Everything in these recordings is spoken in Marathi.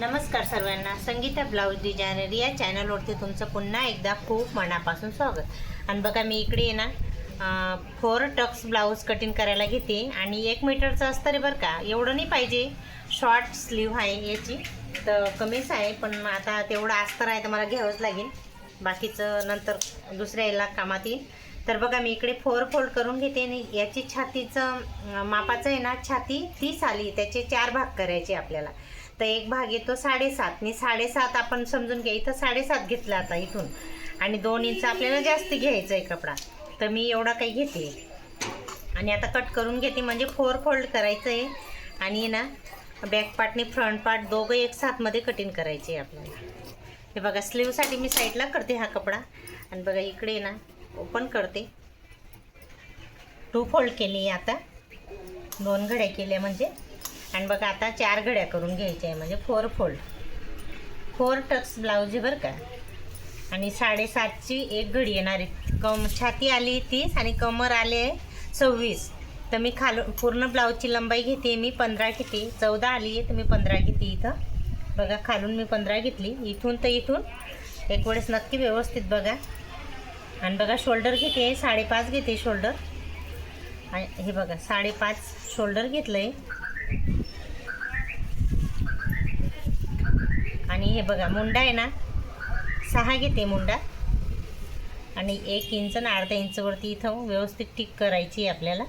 नमस्कार सर्वांना. संगीता ब्लाऊज डिझायनर या चॅनलवरती तुमचं पुन्हा एकदा खूप मनापासून स्वागत. आणि बघा मी इकडे आहे ना फोर टक्स ब्लाऊज कटिंग करायला घेते. आणि एक मीटरचं असतं रे बरं का एवढं नाही पाहिजे. शॉर्ट स्लीव आहे याची. तर कमीच आहे पण आता तेवढं अस्तर आहे तर मला घ्यावंच लागेल. बाकीचं नंतर दुसऱ्या याला कामात येईल. तर बघा मी इकडे फोर फोल्ड करून घेते आणि याची छातीचं मापाचं आहे ना छाती तीस आली. त्याचे चार भाग करायचे आपल्याला. तर एक भाग येतो साडेसात. आणि साडेसात आपण समजून घ्या इथं साडेसात घेतला आता इथून. आणि दोन इंच आपल्याला जास्त घ्यायचा आहे कपडा. तर मी एवढा काही घेते. आणि आता कट करून घेते म्हणजे फोर फोल्ड करायचं आहे आणि ना बॅक पार्टने फ्रंट पार्ट दोघं एक साथमध्ये कटिंग करायचे आहे आपल्याला. हे बघा स्लीवसाठी मी साईडला करते हा कपडा. आणि बघा इकडे ना ओपन करते. टू फोल्ड केली आता. दोन घड्या केल्या म्हणजे. आणि बघा आता चार घड्या करून घ्यायच्या आहे म्हणजे four fold four tucks blouse आहे बरं का. आणि साडेसातची एक घडी येणार आहे. कम छाती आली तीस आणि कमर आले सव्वीस. तर मी खालून पूर्ण ब्लाऊजची लंबाई घेते मी पंधरा घेते. चौदा आली आहे तर मी पंधरा घेते इथं. बघा खालून मी पंधरा घेतली. इथून तर इथून. एक वेळेस नक्की व्यवस्थित बघा. आणि बघा शोल्डर घेते साडेपाच घेते शोल्डर आणि हे बघा साडेपाच शोल्डर घेतलं आहे आणि हे बघा मुंडा आहे ना? सहा घेते मुंडा. आणि एक इंच आणि अर्धा इंचवरती इथं व्यवस्थित टिक करायची आहे आपल्याला.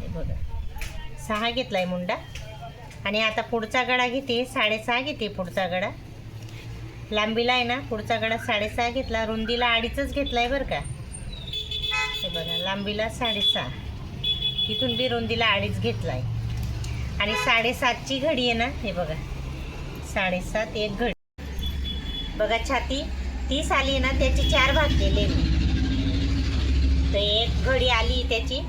हे बघा. सहा घेतला आहे मुंडा. आणि आता पुढचा गडा घेते साडेसहा घेते पुढचा गडा. लांबीला आहे ना पुढचा गडा साडेसहा घेतला रुंदीला अडीचच घेतला आहे बरं का. हे बघा लांबीला साडेसहा. इथून बी रुंदीला अडीच घेतला आहे आणि साडेसातची घडी आहे ना हे बघा. साडेसात एक घडी. बघा छाती तीस आली ना त्याचे चार भाग केले मी तर एक घडी आली त्याची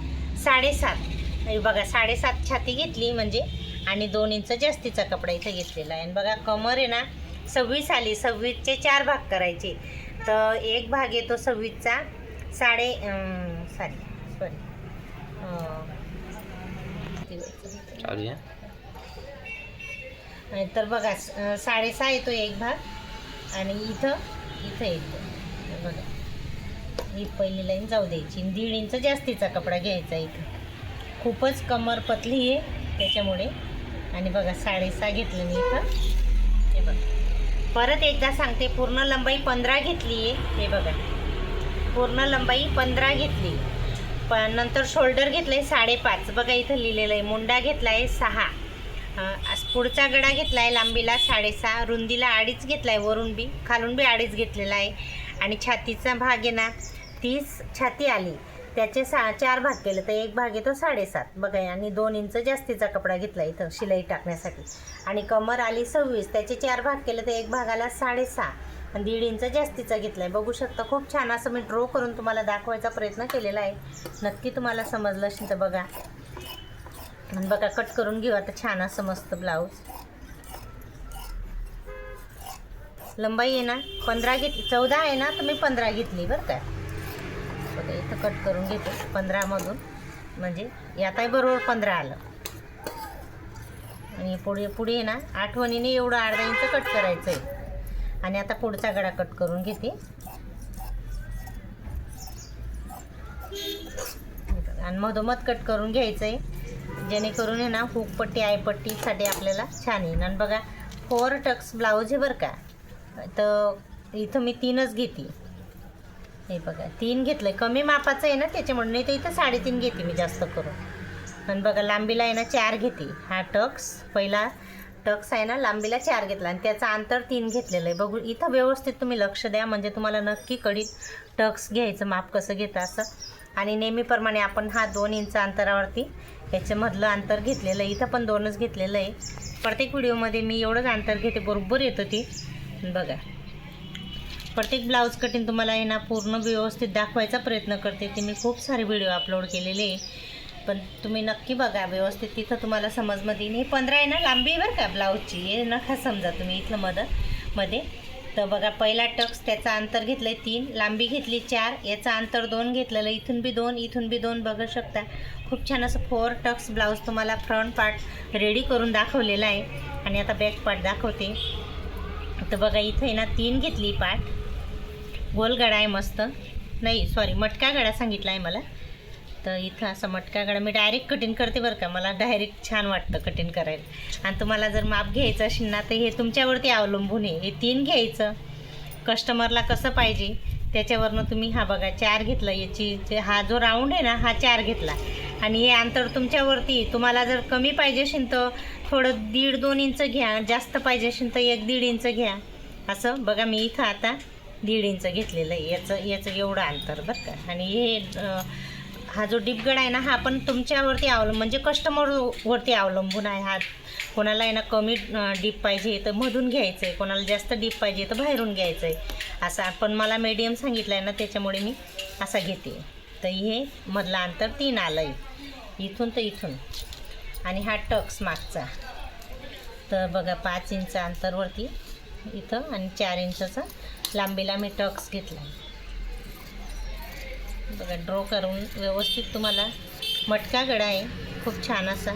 साडेसात. म्हणजे बघा साडेसात छाती घेतली म्हणजे आणि दोन इंच जास्तीचा कपडा इथं घेतलेला आहे. आणि बघा कमर आहे ना सव्वीस आली. सव्वीसचे चार भाग करायचे. तर एक भाग येतो सव्वीसचा. साडे सॉरी सॉरी चालू तर बघा साडेसहा येतो एक भाग. आणि इथं इथं येतो. हे बघा. ही पहिली लाईन जाऊ द्यायची. दीड इंच जास्तीचा कपडा घ्यायचा इथं. खूपच कमर पतली आहे त्याच्यामुळे. आणि बघा साडेसहा घेतलं मी इथं. हे बघा. परत एकदा सांगते पूर्ण लंबाई पंधरा घेतली आहे. हे बघा. पूर्ण लंबाई पंधरा घेतली. पण नंतर शोल्डर घेतलं आहे साडेपाच. बघा इथं लिहिलेलं आहे. मुंडा घेतला आहे सहा. पुढचा गडा घेतला आहे लांबीला साडेसहा रुंदीला अडीच घेतला आहे वरून बी खालून बी अडीच घेतलेला आहे. आणि छातीचा भाग आहे ना तीस छाती आली. त्याचे सा चार भाग केले तर एक भाग येतो साडेसात. बघा आणि दोन इंच जास्तीचा कपडा घेतला इथं शिलाई टाकण्यासाठी. आणि कमर आली सव्वीस त्याचे चार भाग केले तर एक भागाला साडेसहा. आणि दीड इंच जास्तीचा घेतला आहे बघू शकता खूप छान असं मी ड्रॉ करून तुम्हाला दाखवायचा प्रयत्न केलेला आहे. नक्की तुम्हाला समजलं असेल तर बघा. आणि बघा कट करून घेऊ. आता छान असं मस्त ब्लाऊज लंबाई आहे ना पंधरा घेतली. चौदा आहे ना तर मी पंधरा घेतली बरं का. बघा इथं कट करून घेते. पंधरामधून म्हणजे यातही बरोबर पंधरा आलं. आणि पुढे पुढे आहे ना आठवणीने एवढं अर्धा इंच कट करायचं आहे आणि आता पुढचा गडा कट करून घेते. आणि मधोमध कट करून घ्यायचं आहे जेणेकरून आहे ना हुक पट्टी आयपट्टीसाठी आपल्याला छान येईल आणि बघा फोर टक्स ब्लाऊज आहे बरं का? तर इथं मी तीनच घेते. हे बघा तीन घेतलं आहे कमी मापाचं आहे ना त्याच्यामुळे नाही तर इथं साडेतीन घेते मी जास्त करून. आणि बघा लांबीला आहे ना चार घेते. हा टक्स पहिला टक्स आहे ना लांबीला चार घेतला. आणि त्याचं अंतर तीन घेतलेलं आहे. बघू इथं व्यवस्थित तुम्ही लक्ष द्या. म्हणजे तुम्हाला नक्की कडीत टक्स घ्यायचं माप कसं घेतं असं. आणि नेहमीप्रमाणे आपण हा दोन इंच अंतरावरती ह्याच्यामधलं अंतर घेतलेलं आहे. इथं पण दोनच घेतलेलं आहे. प्रत्येक व्हिडिओमध्ये मी एवढंच अंतर घेते. बरोबर येतं ती. बघा. प्रत्येक ब्लाऊज कटिंग तुम्हाला आहे ना पूर्ण व्यवस्थित दाखवायचा प्रयत्न करते. ते मी खूप सारे व्हिडिओ अपलोड केलेले आहे. पण तुम्ही नक्की बघा व्यवस्थित तिथं तुम्हाला समजमध्ये. येईल हे पंधरा आहे ना लांबी आहे बरं का ब्लाऊजची. हे नका समजा तुम्ही इथलं मधमध्ये. तर बघा पहिला टक्स त्याचा अंतर घेतलं आहे तीन लांबी घेतली चार याचं अंतर दोन घेतलेलं इथून बी दोन इथून बी दोन बघू शकता. खूप छान असं फोर टक्स ब्लाऊज तुम्हाला फ्रंट पार्ट रेडी करून दाखवलेला आहे. आणि आता बॅक पार्ट दाखवते. तर बघा इथं आहे ना तीन घेतली पार्ट गोलगडा आहे मस्त. नाही सॉरी मटका गडा सांगितला आहे मला. तर इथं असं मटका गळा मी डायरेक्ट कटिंग करते बरं का. मला डायरेक्ट छान वाटतं कटिंग करायला. आणि तुम्हाला जर माप घ्यायचं असेल ना तर हे तुमच्यावरती अवलंबून आहे. हे तीन घ्यायचं. कस्टमरला कसं पाहिजे त्याच्यावरनं तुम्ही हा बघा चार घेतला. याची जे- हा जो राऊंड आहे ना हा चार घेतला. आणि हे अंतर तुमच्यावरती तुम्हाला जर कमी पाहिजे असेल तर थोडं दीड दोन इंच घ्या. जास्त पाहिजे असेल तर एक दीड इंच घ्या. असं बघा मी इथं आता दीड इंच घेतलेलं आहे. याचं याचं एवढं अंतर बरं का. आणि हे हा जो डिपगड आहे ना हा पण तुमच्यावरती अवलंबून म्हणजे कस्टमरवरती अवलंबून आहे हा. कोणाला आहे ना कमी डीप पाहिजे तर मधून घ्यायचं आहे कोणाला जास्त डीप पाहिजे तर बाहेरून घ्यायचं आहे असा पण मला मीडियम सांगितलं आहे ना त्याच्यामुळे मी असा घेते. तर हे मधला अंतर तीन आलं आहे इथून तर इथून. आणि हा टक्स मागचा. तर बघा पाच इंच अंतरवरती इथं आणि चार इंचाचा लांबीला मी टक्स घेतला आहे बघा ड्रॉ करून व्यवस्थित तुम्हाला मटका गडा आहे. खूप छान असा.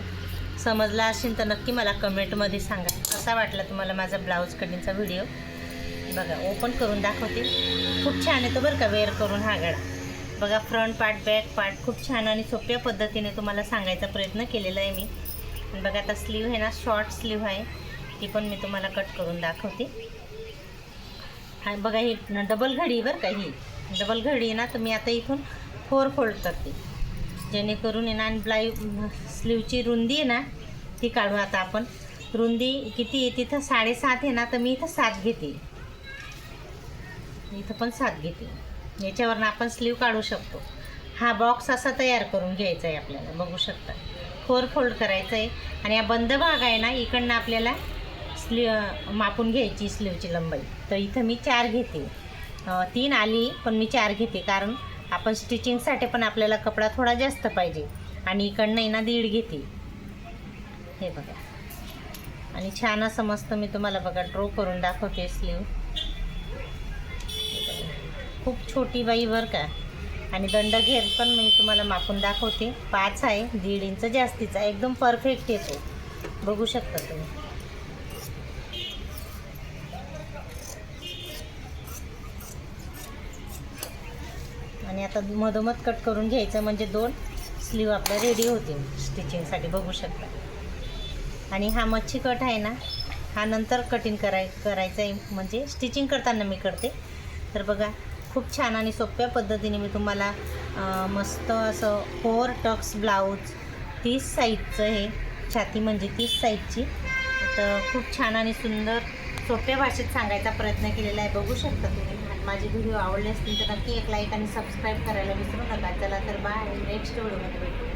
समजला असेल तर नक्की मला कमेंटमध्ये सांगा. कसा वाटला तुम्हाला माझा ब्लाऊज कटिंगचा व्हिडिओ बघा ओपन करून दाखवते. खूप छान येतो बरं का वेअर करून हा गडा. बघा फ्रंट पार्ट बॅक पार्ट खूप छान आणि सोप्या पद्धतीने तुम्हाला सांगायचा प्रयत्न केलेला आहे मी. आणि बघा आता स्लीव आहे ना शॉर्ट स्लीव आहे. ती पण मी तुम्हाला कट करून दाखवते. हा बघा ही डबल घडी बरं का ही. डबल घडी आहे ना तर मी आता इथून फोर फोल्ड करते. जेणेकरून आहे ना आणि ब्लाई स्लीवची रुंदी आहे ना ती काढू आता आपण. रुंदी किती आहे तिथं साडेसात आहे ना तर मी इथं सात घेते. इथं पण सात घेते. याच्यावरनं आपण स्लीव काढू शकतो. हा बॉक्स असा तयार करून घ्यायचा आहे आपल्याला बघू शकता. फोर फोल्ड करायचं आहे. आणि हा बंद भाग आहे ना इकडनं आपल्याला स्लीव मापून घ्यायची स्लीवची लंबाई. तर इथं मी चार घेते. तीन आली पण मी चार घेते कारण आपण स्टिचिंगसाठी पण आपल्याला कपडा थोडा जास्त पाहिजे. आणि इकडनं आहे ना दीड घेते. हे बघा. आणि छान असं मस्त मी तुम्हाला बघा ड्रो करून दाखवते स्लीव खूप छोटी बाई बरं का. आणि दंड घेर पण मी तुम्हाला मापून दाखवते. पाच आहे दीड इंच जास्तीचा एकदम परफेक्ट येतो. बघू शकता तुम्ही. आणि आता मधोमध कट करून घ्यायचं म्हणजे दोन स्लीव आपल्या रेडी होतील. स्टिचिंगसाठी बघू शकता. आणि हा मच्छी कट आहे ना हा नंतर कटिंग कराय करायचं आहे म्हणजे स्टिचिंग करताना मी करते. तर बघा खूप छान आणि सोप्या पद्धतीने मी तुम्हाला मस्त असं फोर टक्स ब्लाऊज तीस साईजचं हे छाती म्हणजे तीस साईजची तर खूप छान आणि सुंदर सोप्या भाषेत सांगायचा प्रयत्न केलेला आहे. बघू शकता तुम्ही. माझे व्हिडिओ आवडले असतील तर नक्की एक लाईक आणि सबस्क्राईब करायला विसरू नका. चला तर बाय नेक्स्ट व्हिडिओमध्ये भेटू.